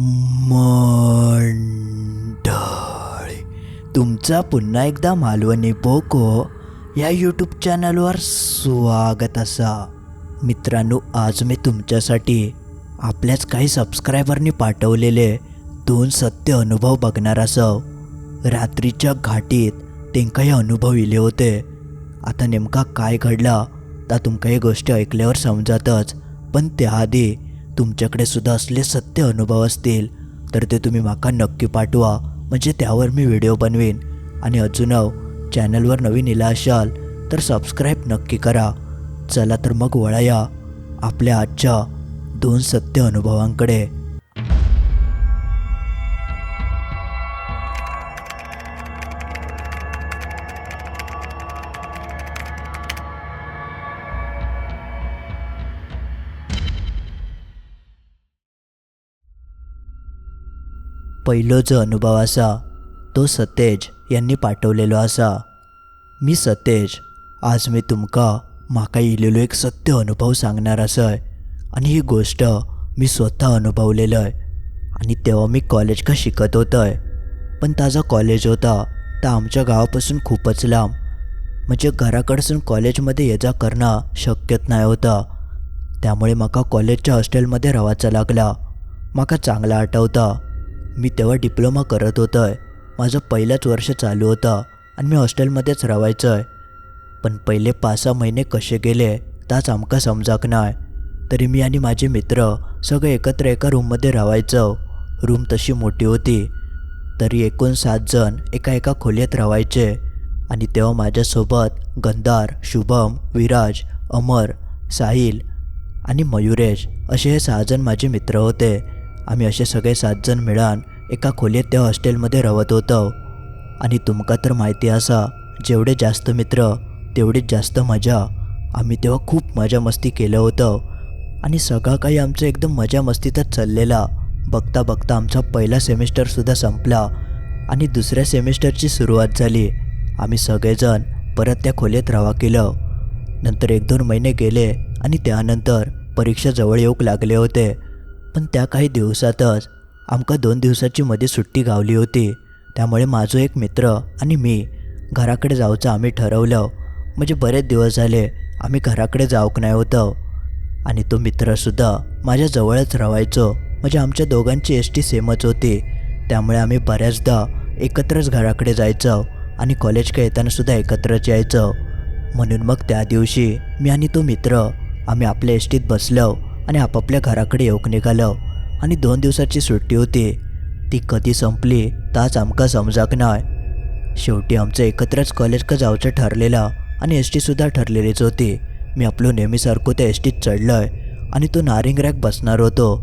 मंडळी तुमचा पुन्हा एकदा मालवणी पोको या यूट्यूब चॅनलवर स्वागत असा. मित्रांनो आज मी तुमच्यासाठी आपल्याच काही सबस्क्रायबरनी पाठवलेले दोन सत्य अनुभव बघणार असव. रात्रीच्या घाटीत तेंका हे अनुभव इले होते. आता नेमका काय घडला ता तुमका ही गोष्ट ऐकल्यावर समजातच पण त्याआधी तुमच्याकडे सुद्धा असले सत्य अनुभव असतील तर ते तुम्ही माका नक्की पाठवा. म्हणजे त्यावर मी व्हिडिओ बनवीन. आणि अजून हो, चॅनलवर नवीन इला असाल तर सबस्क्राईब नक्की करा. चला तर मग वळाया आपल्या आजच्या दोन सत्य अनुभवांकडे. पहिलो जो अनुभव असा तो सतेज यांनी पाठवलेलो असा. मी सतेज आज मी तुमका म्हाका येयलेलो एक सत्य अनुभव सांगणार असय आणि ही गोष्ट मी स्वतः अनुभवलेलं आहे आणि तेव्हा मी कॉलेज का शिकत होतंय. पण ताजा कॉलेज होता तर आमच्या गावापासून खूपच लांब. म्हणजे घराकडसून कॉलेजमध्ये ये जा करणं शक्यत नाही होतं. त्यामुळे माका कॉलेजच्या हॉस्टेलमध्ये राहायचा लागला. माका चांगला आठवता. मी तेव्हा डिप्लोमा करत होतो आहे माझं पहिलंच वर्ष चालू होतं आणि मी हॉस्टेलमध्येच राहायचं आहे पण पहिले पाच सहा महिने कसे गेले ताच आमका समजाक नाही तरी मी आणि माझे मित्र सगळे एकत्र एका रूममध्ये राहायचो रूम तशी मोठी होती. तरी एकूण सात जण एका एका खोलीत राहायचे आणि तेव्हा माझ्यासोबत गंधार शुभम विराज अमर साहिल आणि मयुरेश असे हे सहाजण माझे मित्र होते. आम्ही असे सगळे सातजण मिळान एका खोलीत त्या हॉस्टेलमध्ये राहत होतो. आणि तुमका तर माहिती असा जेवढे जास्त मित्र तेवढीच जास्त मजा. आम्ही तेव्हा खूप मजा मस्ती केलं होतं. आणि सगळं काही आमचं एकदम मजा मस्तीतच चाललेला. बघता बघता आमचा पहिला सेमिस्टरसुद्धा संपला. आणि दुसऱ्या सेमिस्टरची सुरुवात झाली. आम्ही सगळेजण परत त्या खोलीत रवा केलं. नंतर एक दोन महिने गेले आणि त्यानंतर परीक्षा जवळ येऊक लागले होते. पण त्या काही दिवसातच आमका दोन दिवसाची मध्ये सुट्टी गावली होती. त्यामुळे माझो एक मित्र आणि मी घराकडे जाऊचं आम्ही ठरवलं. म्हणजे बरेच दिवस झाले आम्ही घराकडे जाऊक नाही होतं. आणि तो मित्रसुद्धा माझ्याजवळच राहायचो. म्हणजे आमच्या दोघांची एस टी सेमच होती. त्यामुळे आम्ही बऱ्याचदा एकत्रच घराकडे जायचो आणि कॉलेज येतानासुद्धा एकत्रच यायचो. म्हणून मग त्या दिवशी मी आणि तो मित्र आम्ही आपल्या एस टीत बसलो. आणि आपापल्या घराकडे येऊक निघालं. आणि दोन दिवसाची सुट्टी होती. ती कधी संपली ताच आमका समजाक नाही शेवटी आमचं एकत्रच कॉलेज का जावचं ठरलेलं आणि एस टीसुद्धा ठरलेलीच होती. मी आपलो नेहमीसारखं त्या एस टीत चढलो आहे आणि तो नारिंग रॅक बसणार होतो.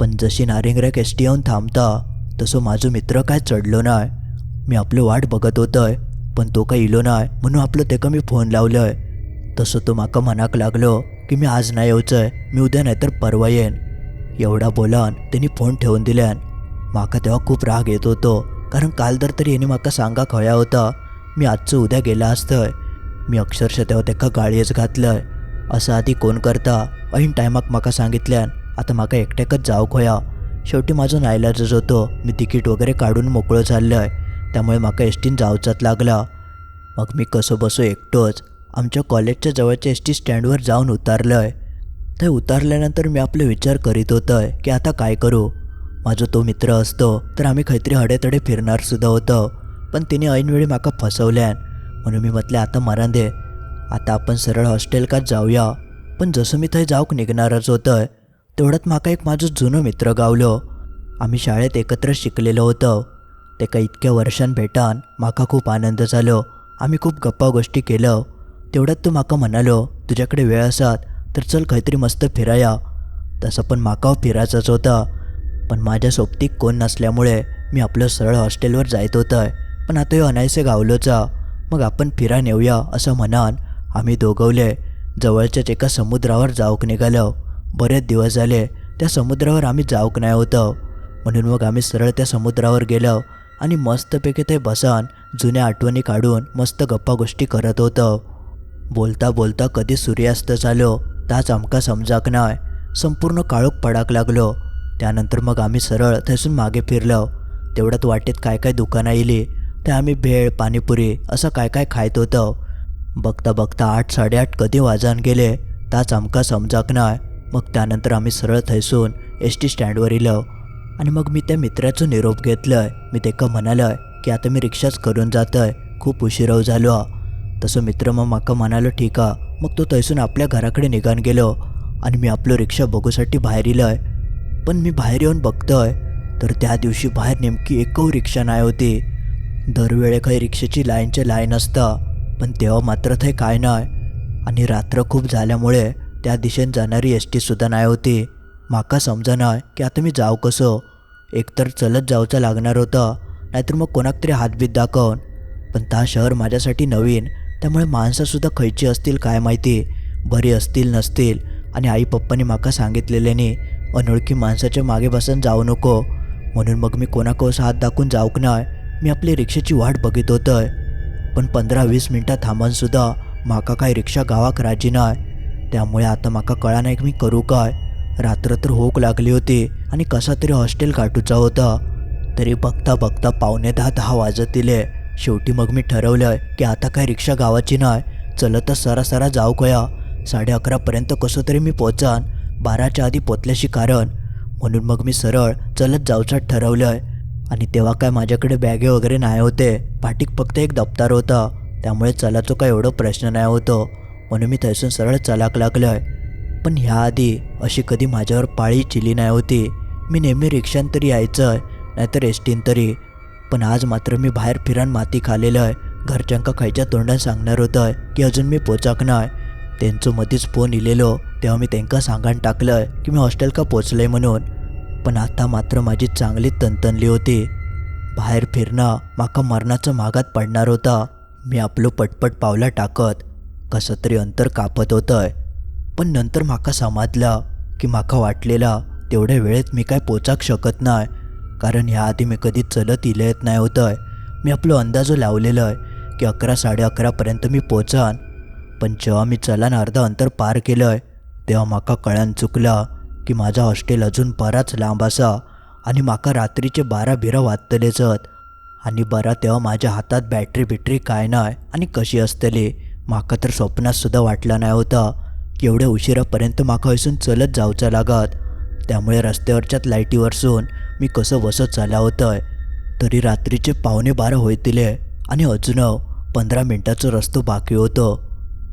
पण जशी नारिंग रॅक एस टी येऊन थांबता तसं माझं मित्र काय चढलो नाही मी आपलं वाट बघत होतोय पण तो काय इलो नाही म्हणून आपलं तेका मी फोन लावलोय. तसं तो माका मनाक लागलो. की मी आज नाही येऊचंय मी उद्या नाहीतर परवा येईन. एवढा बोलान त्यांनी फोन ठेवून दिल्यान. माका तेव्हा खूप राग येत होतो. कारण काल तर तरी याने माका सांगा खया होता. मी आजचं उद्या गेला असतंय. मी अक्षरशः तेव्हा तेका गाळयेच घातलंय. असं आधी कोण करता? ऐन टायमाक माका सांगितल्यान. आता माका एकट्याकच जाऊ खोया. शेवटी माझं नाईलाजच होतो. मी तिकीट वगैरे काढून मोकळं चाललंय त्यामुळे माका एस टीन जावचाच लागला. मग मी कसं बसो एकटोच? आमच्या कॉलेजच्या जवळच्या एस टी स्टँडवर जाऊन उतारलोय. ते उतारल्यानंतर मी आपले विचार करीत होतोय की आता काय करू? माझा तो मित्र असतो तर आम्ही काहीतरी हडेतडे फिरणारसुद्धा होतं. पण तिने ऐनवेळी माका फसवल्यान. म्हणून मी म्हटले आता मरण दे. आता आपण सरळ हॉस्टेल का जाऊया. पण जसं मी थंय जाऊक निघणारच होतं तेवढ्यात माका एक माझं जुनं मित्र गावलो. आम्ही शाळेत एकत्र शिकलेलो होतो. ते का इतक्या वर्षां भेटान माका खूप आनंद झालो. आम्ही खूप गप्पा गोष्टी केलं. तेवढ्यात तू माका म्हणालो तुझ्याकडे वेळ असात तर चल काहीतरी मस्त फिराया. तसं पण माका फिरायचाच होता. पण माझ्या सोबतीक कोण नसल्यामुळे मी आपलं सरळ हॉस्टेलवर जायत होतं पण आता हे अनायसे गावलोचा. मग आपण फिरा नेऊया असं म्हणान आम्ही दोघवले. जवळच्याच एका समुद्रावर जाऊक निघालो. बरेच दिवस झाले त्या समुद्रावर आम्ही जाऊक नाही होतं. म्हणून मग आम्ही सरळ त्या समुद्रावर गेलो आणि मस्तपैकी ते बसान जुन्या आठवणी काढून मस्त गप्पा गोष्टी करत होतं. बोलता बोलता कधी सूर्यास्त झालो ताच आमका समजाक नाय. संपूर्ण काळोख पडाक लागलो. त्यानंतर मग आम्ही सरळ थैसून मागे फिरलो. तेवढ्यात वाटेत काय काय दुकानं येली ते आम्ही भेळ पाणीपुरी असं काय काय खायत होतं. बघता बघता आठ साडेआठ कधी वाजान गेले ताच आमका समजाक नाय. मग त्यानंतर आम्ही सरळ थैसून एस टी स्टँडवर इलो. आणि मग मी त्या मित्राचं निरोप घेतलंय. मी तेका म्हणालोय की आता मी रिक्षाच करून जातोय. खूप उशिराव झालो. हा. तसं मित्र मग माका म्हणालो ठीक आ. मग तो थैसून आपल्या घराकडे निघान गेलो आणि मी आपलो रिक्षा बघूसाठी बाहेर आहे पण मी बाहेर येऊन बघतोय तर त्या दिवशी बाहेर नेमकी एकव रिक्षा नाही होती. दरवेळे काही रिक्षेची लाईनचे लाईन असता पण तेव्हा मात्र थंय काय नाही. आणि रात्र खूप झाल्यामुळे त्या दिशेन जाणारी एस टीसुद्धा नाही होती. माका समजना की आता मी जाऊ कसं? एकतर चलत जाऊचं लागणार होतं नाहीतर मग कोणाक तरी हातबीत दाखवून. पण ता शहर माझ्यासाठी नवीन त्यामुळे माणसंसुद्धा खयची असतील काय माहिती? बरी असतील नसतील? आणि आई पप्पानी माका सांगितलेल्याने अनोळखी माणसाच्या मागे बसून जाऊ नको. म्हणून मग मी कोणाकोस हात दाखवून जाऊक नाही मी आपली रिक्षेची वाट बघित होतंय. पण पंधरा वीस मिनटां थांबूनसुद्धा माका काय रिक्षा गावाक राजी नाही त्यामुळे आता माका कळा नाही की मी करू काय. रात्र तर होक लागली होती आणि कसा तरी हॉस्टेल गाठूचा होता. तरी बघता बघता पावणे दहा दहा वाजत दिले शेवटी मग मी ठरवलं की आता काय रिक्षा गावाची नाही चलतच सरासरा जाऊ कया. साडे अकरापर्यंत कसं तरी मी पोचान बाराच्या आधी पोचल्याशी कारण. म्हणून मग मी सरळ चलत जाऊचं ठरवलं आणि तेव्हा काय माझ्याकडे बॅगे वगैरे नाही होते पाठीक फक्त एक दप्तर होता. त्यामुळे चलाचो काय एवढं प्रश्न नाही होतो. म्हणून मी थैसून सरळ चलाक आहे पण ह्याआधी अशी कधी माझ्यावर पाळी चिली नाही होती. मी नेहमी रिक्षान तरी यायचं नाहीतर एस टीन तरी पण आज मात्र मी बाहेर फिरान माती खालेलं आहे. घरच्यांका खायच्या तोंडात सांगणार होतं की अजून मी पोचाक नाही त्यांचं मधीच फोन इलेलो तेव्हा मी त्यांका सांगान टाकलं की मी हॉस्टेल का पोचलंय म्हणून. पण आता मात्र माझी चांगली तणतणली होती. बाहेर फिरणं माका मरणाचं मागात पडणार होता. मी आपलं पटपट पावला टाकत कसं तरी अंतर कापत होतंय. पण नंतर माका समजलं की माका वाटलेला तेवढ्या वेळेत मी काय पोचाक शकत नाही कारण ह्याआधी मी कधी चलत इले येत नाही होतंय. मी आपलं अंदाजो लावलेलं आहे की अकरा साडे अकरापर्यंत मी पोचान. पण जेव्हा मी चलान अर्धा अंतर पार केलंय तेव्हा माका कळ्यान चुकला की माझा हॉस्टेल अजून बराच लांब असा आणि माका रात्रीचे बारा बिरा वाजतलेच हत आणि बरा तेव्हा माझ्या हातात बॅटरी बिटरी काय नाही आणि कशी असतली माका तर स्वप्नातसुद्धा वाटला नाही होता. की एवढ्या उशिरापर्यंत माका हसून चलत जाऊचा लागत. त्यामुळे रस्त्यावरच्याच लाईटीवरसून मी कसं बसत चाला होतं तरी रात्रीचे पावणे बारा होतील आणि अजून पंधरा मिनटाचा रस्तो बाकी होतो.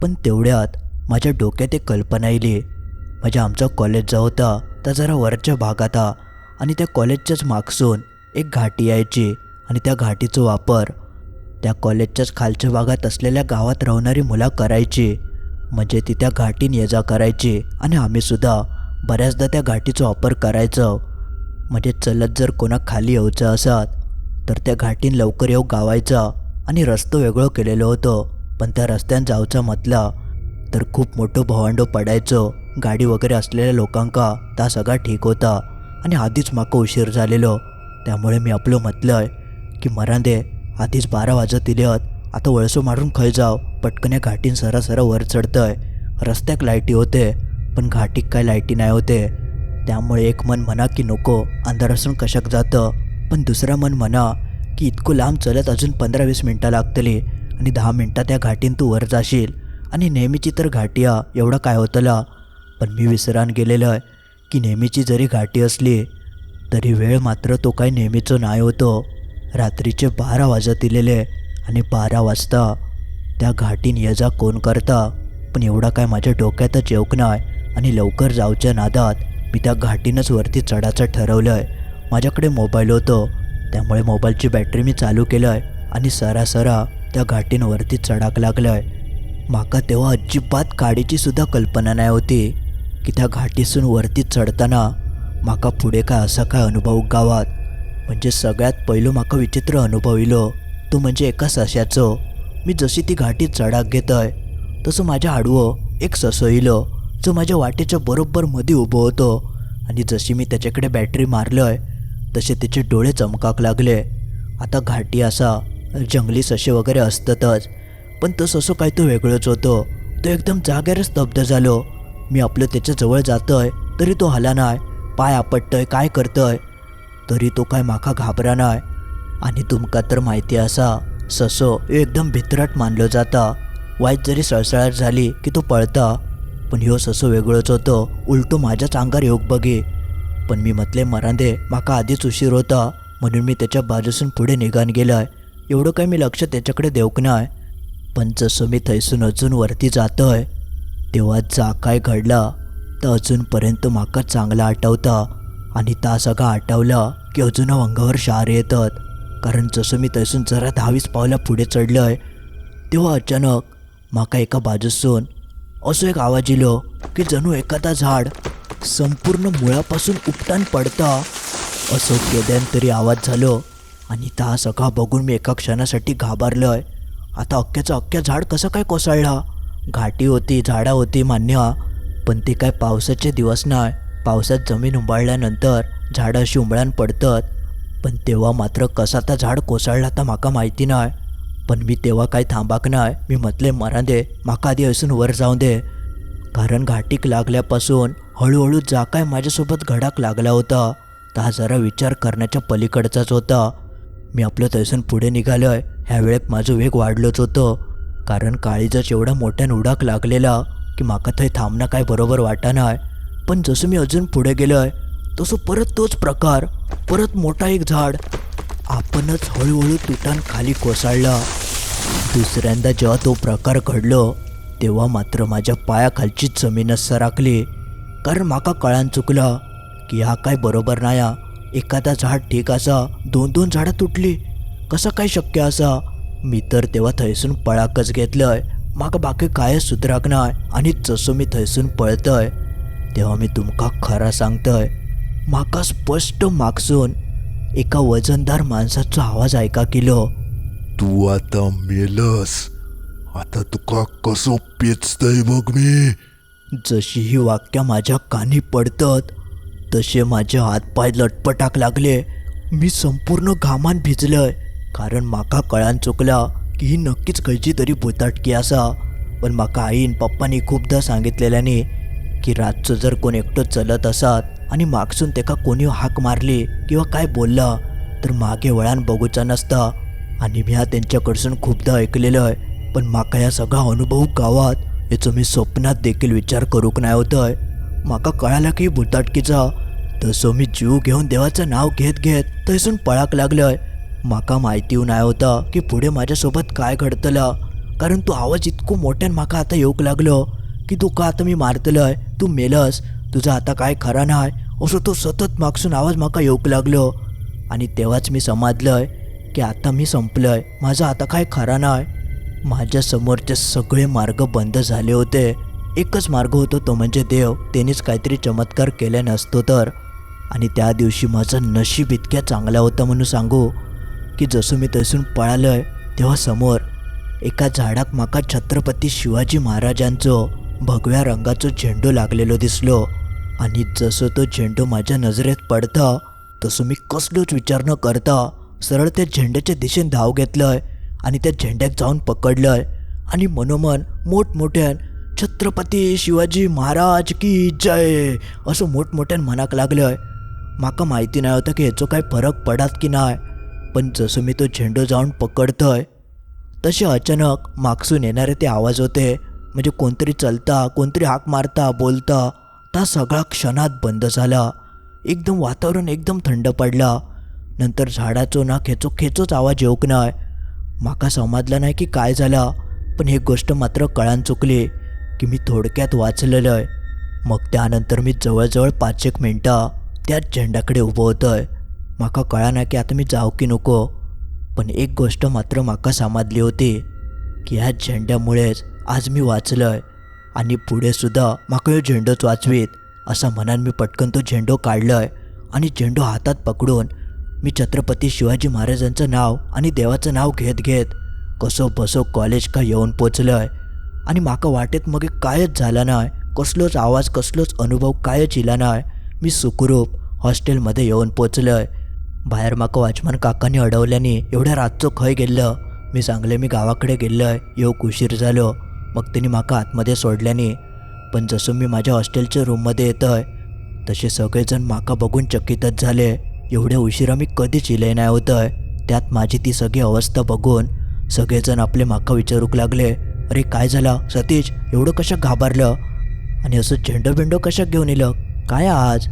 पण तेवढ्यात माझ्या डोक्यात एक कल्पना येली माझ्या आमचा कॉलेज जो होता त्या जरा वरच्या भागात हा आणि त्या कॉलेजच्याच मागसून एक घाटी यायची आणि त्या घाटीचा वापर. त्या कॉलेजच्याच खालच्या भागात असलेल्या गावात राहणारी मुलं करायची. म्हणजे ती त्या घाटीन ये जा करायची आणि आम्हीसुद्धा बऱ्याचदा त्या घाटीचा वापर करायचो. म्हणजे चलत जर कोणा खाली यायचं असत तर त्या घाटीन लवकर येऊ गावायचा आणि रस्तो वेगळं केलेलं होतं. पण त्या रस्त्यान जाऊचा म्हटला तर खूप मोठं भवांडो पडायचो गाडी वगैरे असलेल्या लोकांका ता सगळा ठीक होता आणि आधीच माका उशीर झालेलो. त्यामुळे मी आपलं म्हटलंय की मरांदे आधीच बारा वाजत इलेत आता वळसो मारून खय जाव पटकन या घाटीन सरासरा वर चढतंय. रस्त्याक लाईटी होते पण घाटीक काय लाईटी नाही होते. त्यामुळे एक मन म्हणा की नको अंधार असून कशाक जातं. पण दुसरं मन म्हणा की इतकं लांब चलत अजून पंधरा वीस मिनटं लागतली आणि दहा मिनटात त्या घाटीन तू वर जाशील. आणि नेहमीची तर घाटी एवढं काय होतला? पण मी विसरान गेलेलं आहे की नेहमीची जरी घाटी असली तरी वेळ मात्र तो काही नेहमीचं नाही होतो. रात्रीचे बारा वाजत दिलेले आणि बारा वाजता त्या घाटीन ये जा कोण करता. पण एवढा काय माझ्या डोक्यातच येऊक नाही आणि लवकर जाऊच्या नादात. मी त्या घाटीनंच वरती चढायचं ठरवलं आहे माझ्याकडे मोबाईल होतो. त्यामुळे मोबाईलची बॅटरी मी चालू केलं आहे आणि सरासरा त्या घाटीनं वरती चढाक लागलं आहे माका तेव्हा अजिबात काडीची सुद्धा कल्पना नाही होती की त्या घाटीसून वरती चढताना माका पुढे काय असा काय अनुभव गावात. म्हणजे सगळ्यात पहिलं माका विचित्र अनुभव इलो तो म्हणजे एका सश्याचं मी जशी ती घाटी चढाक घेतोय तसं माझ्या आडवं एक ससो इलो जो माझ्या वाटेच्या बरोबर मध्ये उभं होतो. आणि जशी मी त्याच्याकडे बॅटरी मारलोय तसे त्याचे डोळे चमकाक लागले. आता घाटी असा जंगली ससे वगैरे असतातच. पण तो ससो काय तो वेगळंच होतो. तो एकदम जागेवर स्तब्ध झालो. मी आपलं त्याच्याजवळ जातोय तरी तो हला नाही पाय आपटतोय काय करतय? तरी तो काय म्हाका घाबरानाय आणि तुमका तर माहिती असा ससो एकदम भितरट मानलो जाता. वाईट जरी सळसळाट झाली की तो पळता. पण ह्यो ससो वेगळोच होतो. उलटो माझ्याच अंगार योग बघे. पण मी म्हटले मरांदे माका आधीच उशीर होता. म्हणून मी त्याच्या बाजूसून पुढे निघान गेलाय. एवढं काय मी लक्ष त्याच्याकडे देऊक नाय. पण जसं मी थंयसून अजून वरती जातोय तेव्हा जा काय घडला तर अजूनपर्यंत माका चांगला आठवता. आणि ता सगळा आठवला की अजून अंगावर शार येतात. कारण जसं मी थंयसून जरा दहावीस पावला पुढे चढलोय तेव्हा अचानक माका एका बाजूसून असो एक आवाज इलो की जणू एखादा झाड संपूर्ण मुळापासून उपटान पडता असो केद्यान तरी आवाज झालो आणि ता सगळा बघून मी एका क्षणासाठी घाबरलोय. आता अख्ख्याचं अख्ख्या झाड कसं काय कोसळला? घाटी होती झाडं होती मान्य पण ते काय पावसाचे दिवस नाही. पावसात जमीन उंबाळल्यानंतर झाडं अशी उंबळान पडतात पण तेव्हा मात्र कसा त्या झाड कोसळला तर माका माहिती नाही. पण मी तेव्हा काय थांबाक नाही मी म्हटले मरा दे माका आधी असून वर जाऊ दे. कारण घाटीक लागल्यापासून हळूहळू जा काय माझ्यासोबत घडाक लागला होता. तर हा जरा विचार करण्याच्या पलीकडचाच होता. मी आपलं तैसून पुढे निघालोय ह्या वेळेत माझं वेग वाढलोच होतं. कारण काळीजच एवढा मोठ्यान उडाक लागलेला की माका थंय थांबणं काय बरोबर वाटा पण जसं मी अजून पुढे गेलोय तसं परत तोच प्रकार परत मोठा एक झाड आपणच हळूहळू तुटान खाली कोसळला. दुसऱ्यांदा जेव्हा तो प्रकार घडलो तेव्हा मात्र माझ्या पायाखालची जमीनच सराकली कारण माका कळान चुकला की हा काय बरोबर नाही एखादा झाड ठीक असा दोन दोन झाडं तुटली. कसं काय शक्य असा? मी तर तेव्हा थंयसून पळाकच घेतलंय. माका बाकी काय सुधराक नाय आणि जसं मी थंयसून पळतय तेव्हा मी तुमका खरा सांगतय. माका स्पष्ट मागसून एका वजनदार माणसाचा आवाज ऐका केलो तू आता मेलस. आता तुका कसो पेचतय बघ मी. जशी ही वाक्य माझ्या कानी पडतात तसे माझे हातपाय लटपटाक लागले. मी संपूर्ण घामान भिजलय कारण माका कळान चुकला की ही नक्कीच खंयची तरी भुताटकी असा पण म्हाका आईन पप्पांनी खूपदा सांगितलेल्यानी की रातचो जर कोण एकटो चलत असत आणि मागसून तेका कोणी हाक मारली किंवा काय बोललं तर मागे वळान बघूचा नसता. आणि मी हा त्यांच्याकडसून खूपदा ऐकलेलं आहे पण माका या सगळा अनुभव गावात याचं मी स्वप्नात देखील विचार करूक नाही होतंय. माका कळाला की भुताटकीचा तसं मी जीव घेऊन देवाचं नाव घेत घेत थंयसून पळाक लागलोय. माका माहिती नाही होता की पुढे माझ्यासोबत काय घडतलं कारण तो आवाज इतको मोठ्यान माका आता येऊक लागलो. की तू का आता मी मारतलय? तू मेलस तुझा आता काय खरा नाही? असं तो सतत मागसून आवाज म्हाका येऊक लागलो. आणि तेव्हाच मी समजलंय की आता मी संपलंय. माझा आता काय खरा नाही? माझ्या समोरचे सगळे मार्ग बंद झाले होते. एकच मार्ग होतो तो म्हणजे देव. त्यानेच काहीतरी चमत्कार केले नसतो तर. आणि त्या दिवशी माझं नशीब इतक्या चांगला होता म्हणून सांगू की जसं मी तसून पळालोय तेव्हा समोर एका झाडाक माका छत्रपती शिवाजी महाराजांचो भगव्या रंगाचो झेंडू लागलेलो दिसलो. आणि जसं तो झेंडू माझ्या नजरेत पडता तसं मी कसलोच विचार न करता सरळ त्या झेंड्याच्या दिशेने धाव घेतलंय आणि त्या झेंड्याक जाऊन पकडलंय. आणि मनोमन मोठमोठ्यान छत्रपती शिवाजी महाराज की जय असं मोठमोठ्यान म्हणाक लागलंय. माका माहिती नाही होतं की ह्याचो काय फरक पडात की नाही पण जसं मी तो झेंडू जाऊन पकडतोय तसे अचानक मागसून येणारे ते आवाज होते. म्हणजे कोणतरी चलता कोणतरी हाक मारता बोलता ता सगळा क्षणात बंद झाला. एकदम वातावरण एकदम थंड पडला. नंतर झाडाचो ना खेचो खेचोच आवाज येऊक नाय. माका समजला नाही की काय झाला पण एक गोष्ट मात्र कळान चुकली की मी थोडक्यात वाचलेलं आहे मग त्यानंतर मी जवळजवळ पाच एक मिनटं त्याच झेंड्याकडे उभं होतोय. माका कळाना की आता मी जाऊ की नको. पण एक गोष्ट मात्र माका समजली होती की ह्या झेंड्यामुळेच आज मी वाचलंय. आणि पुढे सुद्धा माका ह्यो झेंडोच वाचवीत. असा मनान मी पटकन तो झेंडो काढलाय. आणि झेंडो हातात पकडून मी छत्रपती शिवाजी महाराजांचं नाव आणि देवाचं नाव घेत घेत कसो बसो कॉलेज का येऊन पोचलय. आणि माका वाटेत मग कायच झाला नाय कसलोच आवाज कसलोच अनुभव कायच इला नाय. मी सुखरूप हॉस्टेलमध्ये येऊन पोचलय. बाहेर माका वॉचमन काकांनी अडवल्याने एवढ्या रातचो खंय गेल्लं? मी सांगले मी गावाकडे गेल्लोय येऊक उशीर झालो. मग त्यांनी माका आतमध्ये सोडल्याने पण जसं मी माझ्या हॉस्टेलच्या रूममध्ये येतोय तसे सगळेजण माका बघून चकितच झाले. एवढ्या उशिरा मी कधीच इले नाही होतंय. त्यात माझी ती सगळी अवस्था बघून सगळेजण आपले माका विचारूक लागले. अरे काय झालं? सतीश एवढं कशा घाबरलं? आणि असं झेंडो बिंडो कशा घेऊन येलं काय आज?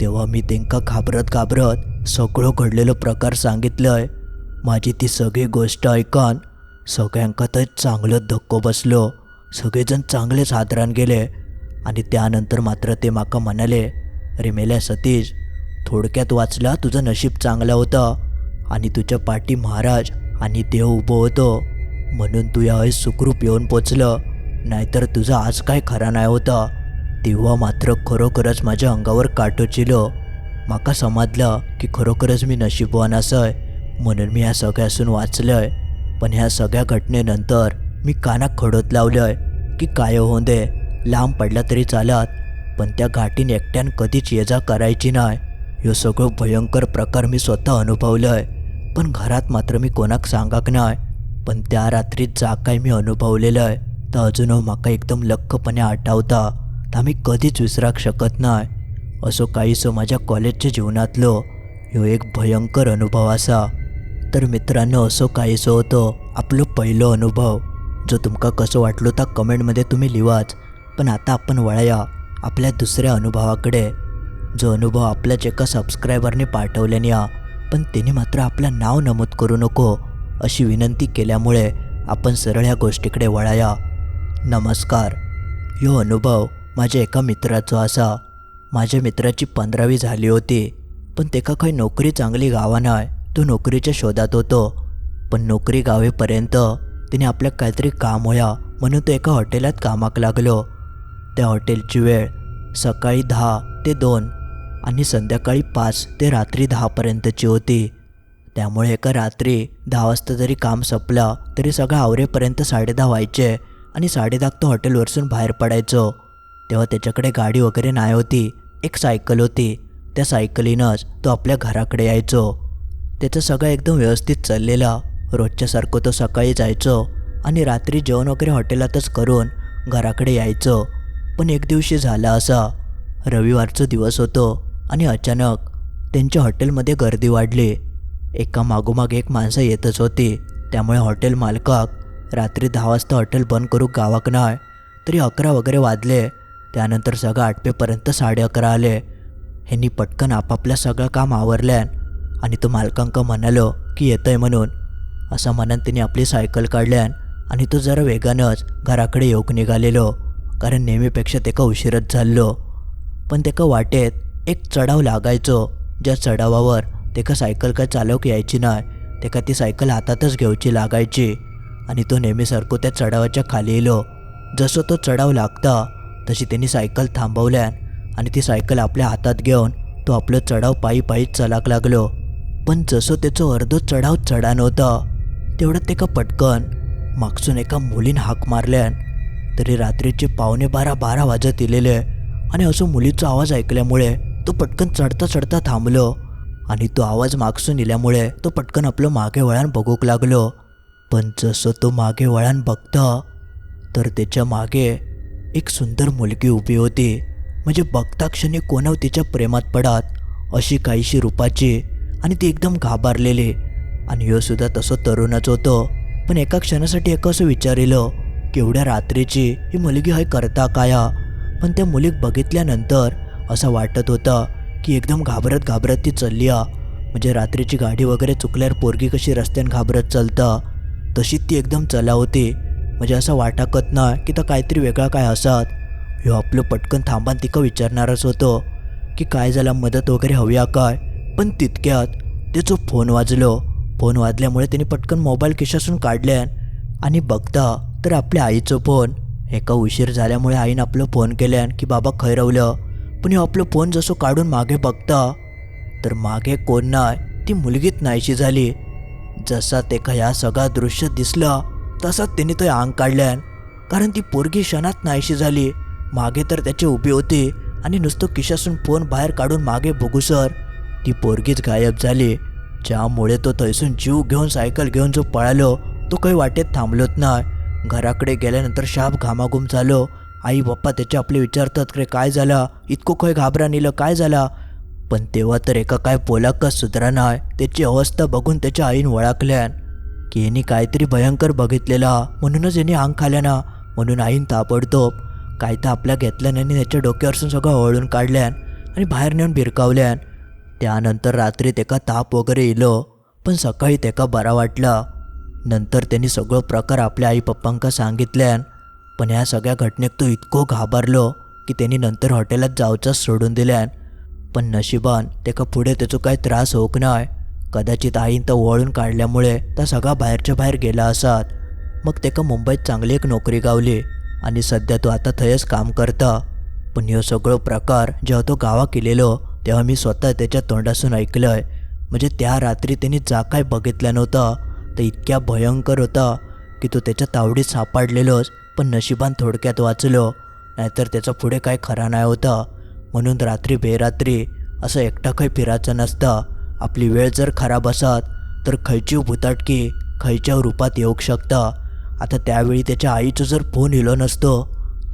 तेव्हा मी त्यांका घाबरत घाबरत सगळं घडलेलं प्रकार सांगितलंय. माझी ती सगळी गोष्ट ऐकून सगळ्यांका तर चांगलं धक्को बसलो. सगळेजण चांगलेच हादरान गेले. आणि त्यानंतर मात्र ते माका म्हणाले अरे मेल्या सतीश थोडक्यात वाचला तुझं नशीब चांगलं होतं. आणि तुझ्या पाठी महाराज आणि देव उभं होतो. म्हणून तू यावेळेस सुखरूप येऊन पोचलं. नाहीतर तुझं आज काय खरा नाही होता. तेव्हा मात्र खरोखरच माझ्या अंगावर काटो चिलो माका समजलं की खरोखरच मी नशीबवान असय. म्हणून मी ह्या सगळ्यासून वाचलंय. पण ह्या सगळ्या घटनेनंतर मी कानाक खडोत लावलंय की काय होऊन दे लांब पडला तरी चालत पण त्या घाटीन एकट्यान कधीच ये जा करायची नाही. ह्यो सगळं भयंकर प्रकार मी स्वतः अनुभवलंय पण घरात मात्र मी कोणाक सांगाक नाही. पण त्या रात्री जा काय मी अनुभवलेलं आहे तर अजून म्हाका एकदम लख्खपणे आठवता तर मी कधीच विसराक शकत नाही. असो काहीसो माझ्या कॉलेजच्या जीवनातलो ह्यो एक भयंकर अनुभव असा. तर मित्रांनो असो काहीसो होतो. आपलो पहिलो अनुभव. जो तुमका कसं वाटलो तर कमेंटमध्ये तुम्ही लिवाच पण आता आपण वळया आपल्या दुसऱ्या अनुभवाकडे. जो अनुभव आपल्याच एका सबस्क्रायबरने पाठवल्याने या. पण त्याने मात्र आपलं नाव नमूद करू नको. अशी विनंती केल्यामुळे आपण सरळ या गोष्टीकडे वळाया. नमस्कार. ह्यो अनुभव माझ्या एका मित्राचो असा. माझ्या मित्राची पंधरावी झाली होती. पण तेका खंय नोकरी चांगली गावा नाही तो नोकरीच्या शोधात होतो. पण नोकरी गावेपर्यंत तिने आपल्या काहीतरी काम होया म्हणून तो एका हॉटेलात कामाक लागलो. त्या हॉटेलची वेळ सकाळी दहा ते दोन आणि संध्याकाळी पाच ते रात्री दहापर्यंतची होती. त्यामुळे एका रात्री दहा वाजता जरी काम संपलं तरी सगळं आवरेपर्यंत साडेदहा व्हायचे आणि साडेदहा तो हॉटेलवरसून बाहेर पडायचो. तेव्हा त्याच्याकडे गाडी वगैरे नाही होती. एक सायकल होती. त्या सायकलीनंच तो आपल्या घराकडे यायचो. त्याचं सगळं एकदम व्यवस्थित चाललेलं. रोजच्यासारखं तो सकाळी जायचो आणि रात्री जेवण वगैरे हॉटेलातच करून घराकडे यायचो. पण एक दिवशी झाला असा. रविवारचा दिवस होतो आणि अचानक त्यांच्या हॉटेलमध्ये गर्दी वाढली. एका मागोमाग एक माणसं येतच होती. त्यामुळे हॉटेल मालकाक रात्री दहा वाजता हॉटेल बंद करू गावाक नाही तरी अकरा वगैरे वाजले. त्यानंतर सगळं आठपेपर्यंत साडे अकरा आले. ह्यांनी पटकन आपापल्या सगळं काम आवरल्यान आणि तो मालकांक म्हणालो की येतंय म्हणून. असं म्हणून तिने आपली सायकल काढल्यान आणि तो जरा वेगानंच घराकडे येऊक निघालेलो कारण नेहमीपेक्षा तेका उशीरच झाल्लो. पण तेका वाटेत एक चढाव लागायचो ज्या चढावावर तेका सायकल काय चालवक यायची नाही तेका ती सायकल हातातच घेवची लागायची. आणि तो नेहमीसारखो त्या चढावाच्या खाली येलो. जसं तो चढाव लागता तशी त्यांनी सायकल थांबवल्यान आणि ती सायकल आपल्या हातात घेऊन तो आपलं चढाव पायी पायी चलाक लागलो. पण जसं त्याचं अर्धो चढाव चढा नव्हता तेवढं तेका पटकन मागसून एका मुलीन हाक मारल्यान तरी रात्रीचे पावणे बारा बारा वाजत इलेले आणि असं मुलीचा आवाज ऐकल्यामुळे तो पटकन चढता चढता थांबलो आणि तो आवाज मागसून इल्यामुळे तो पटकन आपलं मागे वळण बघूक लागलो. पण जसं तो मागे वळण बघता तर त्याच्यामागे एक सुंदर मुलगी उभी होती. म्हणजे बघता क्षणी कोणाव तिच्या प्रेमात पडात अशी काहीशी रूपाची आणि ती एकदम घाबरलेली. आणि यो सुद्धा तसं तरुणच होतं. पण एका क्षणासाठी एक असं विचारिलं की एवढ्या रात्रीची? ही मुलगी हाय करता काया? पण त्या मुलीक बघितल्यानंतर असं वाटत होतं की एकदम घाबरत घाबरत ती चालली म्हणजे रात्रीची गाडी वगैरे चुकल्यावर पोरगी कशी रस्त्यान घाबरत चालतं. तशीच ती एकदम चला होती. म्हणजे असं वाटाकत ना की तर काहीतरी वेगळा काय असत. ह्यो आपलं पटकन थांबान तिकं विचारणारच होतो की काय झाला? मदत वगैरे हवी काय? पण तितक्यात त्याचो फोन वाजलो फोन वाजल्यामुळे त्याने पटकन मोबाईल खिशासून काढल्यान आणि बघता तर आपल्या आईचं फोन एका उशीर झाल्यामुळे आईनं आपलं फोन केल्यान की बाबा खैरवलं पण हे आपलं फोन जसं काढून मागे बघता तर मागे कोण नाय ती मुलगीत नाहीशी झाली. जसा तेका ह्या सगळा दृश्य दिसला तसाच त्याने तो अंग काढल्यान कारण ती पोरगी क्षणात नाहीशी झाली. मागे तर त्याची उभी होती आणि नुसतं खिशासून फोन बाहेर काढून मागे बघूसर ती पोरगीच गायब झाली. ज्यामुळे तो थैसून जीव घेऊन सायकल घेऊन जो पळालो तो काही वाटेत थांबलोच नाही. घराकडे गेल्यानंतर शाप घामाघूम झालो. आई बाप्पा त्याचे आपले विचारतात रे काय झालं? इतकं खंय घाबरा नेलं काय झालं? पण तेव्हा तर एका काय पोलाकच सुधरा नाही. त्याची अवस्था बघून त्याच्या आईन वळखल्यान की यांनी काहीतरी भयंकर बघितलेला म्हणूनच यांनी अंग खाल्या ना. म्हणून आईन ताबडतोब काय तर आपल्या घेतल्यान आणि त्याच्या डोक्यावरसून सगळं ओळून काढल्यान आणि बाहेर नेऊन भिरकावल्यान. त्यानंतर रात्री तेका ताप वगैरे येलो पण सकाळी तेका बरा वाटला. नंतर त्यांनी सगळं प्रकार आपल्या आई पप्पांका सांगितल्यान पण ह्या सगळ्या घटनेक तो इतको घाबरलो की त्यांनी नंतर हॉटेलात जावचाच सोडून दिल्यान. पण नशिबान तेका पुढे त्याचो काही त्रास होऊक नाय. कदाचित आईन तो वळून काढल्यामुळे तो सगळा बाहेरच्या बाहेर गेला असात. मग तेका मुंबईत चांगली एक नोकरी गावली आणि सध्या तो आता थंयच काम करता. पण ह्यो सगळो प्रकार जेव्हा तो गावा केलेलो तेव्हा मी स्वतः त्याच्या तोंडासून ऐकलं आहे म्हणजे त्या रात्री त्यांनी जा काय बघितलं नव्हतं. तर इतक्या भयंकर होता की तो त्याच्या तावडीत सापडलेलोच पण नशिबान थोडक्यात वाचलो. नाहीतर त्याचा पुढे काय खरा नाही होता? म्हणून रात्री बेरात्री असं एकटा काही फिरायचं नसतं. आपली वेळ जर खराब असत तर खयची भुताटकी खयच्या रूपात येऊ शकता. आता त्यावेळी त्याच्या आईचं जर फोन इलो नसतो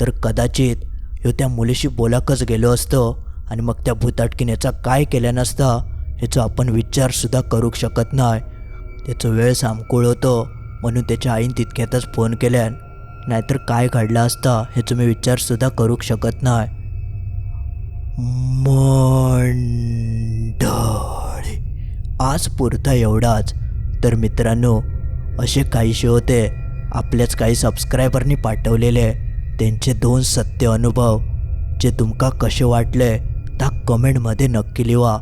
तर कदाचित ह्यो त्या मुलीशी बोलाकच गेलो असतो. आणि मग त्या भूताटकीन काय केलं नसता ह्याचा आपण विचारसुद्धा करू शकत नाही. त्याचं वेळ सामकूळ होतो म्हणून त्याच्या आईन तितक्यातच फोन केल्यान नाहीतर काय घडलं असता ह्याचं मी विचारसुद्धा करू शकत नाही. मंडळी आज पुरता एवढाच. तर मित्रांनो असे काहीसे होते. आपल्याच काही सबस्क्रायबरनी पाठवलेले. त्यांचे दोन सत्य अनुभव जे तुमका कसे वाटले? त्या कमेंटमध्ये नक्की लिवा.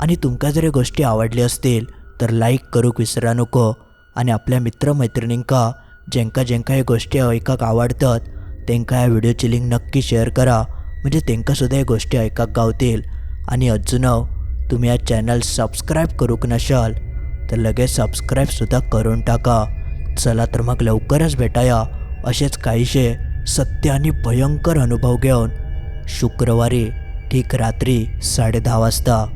आणि तुमका जर गोष्टी आवडली असतील तर लाईक करूक विसरा नको. आणि आपल्या मित्रमैत्रिणींका जेंका जेंका हे गोष्टी ऐकाक आवडतात तेंका ह्या व्हिडिओची लिंक नक्की शेअर करा. म्हणजे तेंका सुद्धा हे गोष्टी ऐकाक गावतील. आणि अजून हो, तुम्ही या चॅनल सबस्क्राईब करूक नशाल तर लगेच सबस्क्राईबसुद्धा करून टाका. चला तर मग लवकरच भेटाया असेच काहीसे सत्य आणि भयंकर अनुभव घेऊन. शुक्रवारी. ठीक रात्री साडेदहा वाजता.